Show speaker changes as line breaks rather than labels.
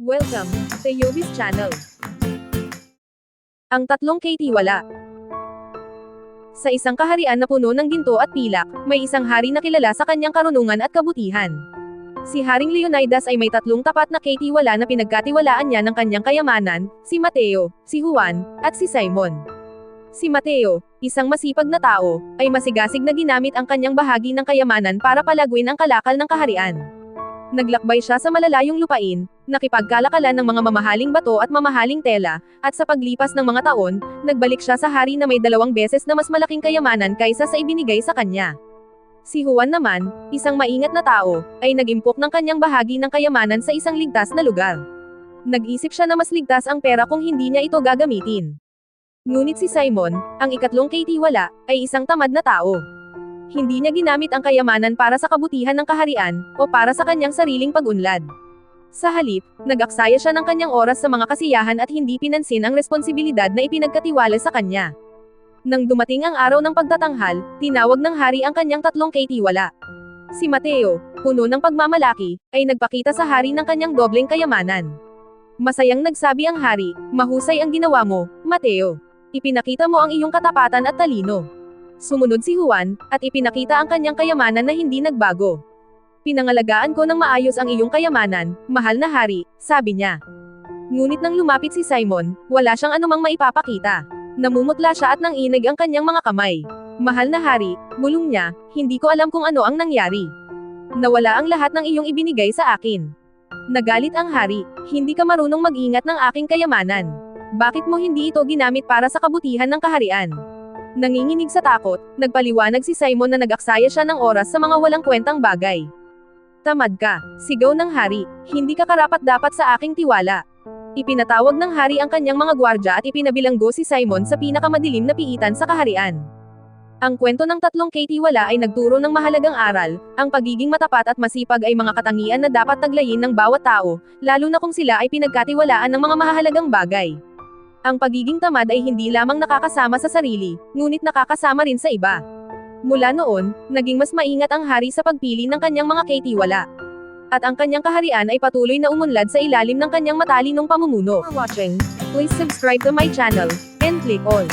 Welcome sa Yobis Channel. Ang tatlong Katie wala. Sa isang kaharian na puno ng ginto at pilak, may isang hari na kilala sa kanyang karunungan at kabutihan. Si Haring Leonidas ay may tatlong tapat na Katie wala na pinagkatiwalaan niya ng kanyang kayamanan, si Mateo, si Juan, at si Simon. Si Mateo, isang masipag na tao, ay masigasig na ginamit ang kanyang bahagi ng kayamanan para palaguin ang kalakal ng kaharian. Naglakbay siya sa malalayong lupain, nakipagkalakalan ng mga mamahaling bato at mamahaling tela, at sa paglipas ng mga taon, nagbalik siya sa hari na may dalawang beses na mas malaking kayamanan kaysa sa ibinigay sa kanya. Si Juan naman, isang maingat na tao, ay nag-impok ng kanyang bahagi ng kayamanan sa isang ligtas na lugar. Nag-isip siya na mas ligtas ang pera kung hindi niya ito gagamitin. Ngunit si Simon, ang ikatlong kaitiwala, ay isang tamad na tao. Hindi niya ginamit ang kayamanan para sa kabutihan ng kaharian, o para sa kanyang sariling pag-unlad. Sa halip, nag-aksaya siya ng kanyang oras sa mga kasiyahan at hindi pinansin ang responsibilidad na ipinagkatiwala sa kanya. Nang dumating ang araw ng pagtatanghal, tinawag ng hari ang kanyang tatlong kaitiwala. Si Mateo, puno ng pagmamalaki, ay nagpakita sa hari ng kanyang dobleng kayamanan. Masayang nagsabi ang hari, mahusay ang ginawa mo, Mateo. Ipinakita mo ang iyong katapatan at talino. Sumunod si Juan, at ipinakita ang kanyang kayamanan na hindi nagbago. Pinangalagaan ko ng maayos ang iyong kayamanan, mahal na hari, sabi niya. Ngunit nang lumapit si Simon, wala siyang anumang maipapakita. Namumutla siya at nanginig ang kanyang mga kamay. Mahal na hari, bulong niya, hindi ko alam kung ano ang nangyari. Nawala ang lahat ng iyong ibinigay sa akin. Nagalit ang hari, hindi ka marunong mag-ingat ng aking kayamanan. Bakit mo hindi ito ginamit para sa kabutihan ng kaharian? Nanginginig sa takot, nagpaliwanag si Simon na nag-aksaya siya ng oras sa mga walang kwentang bagay. Tamad ka, sigaw ng hari, hindi ka karapat dapat sa aking tiwala. Ipinatawag ng hari ang kanyang mga gwardya at ipinabilanggo si Simon sa pinakamadilim na piitan sa kaharian. Ang kwento ng tatlong wala ay nagturo ng mahalagang aral, ang pagiging matapat at masipag ay mga katangian na dapat taglayin ng bawat tao, lalo na kung sila ay pinagkatiwalaan ng mga mahalagang bagay. Ang pagiging tamad ay hindi lamang nakakasama sa sarili, ngunit nakakasama rin sa iba. Mula noon, naging mas maingat ang hari sa pagpili ng kanyang mga kaitiwala. At ang kanyang kaharian ay patuloy na umunlad sa ilalim ng kanyang matalinong pamumuno. For watching, please subscribe to my channel, and click all.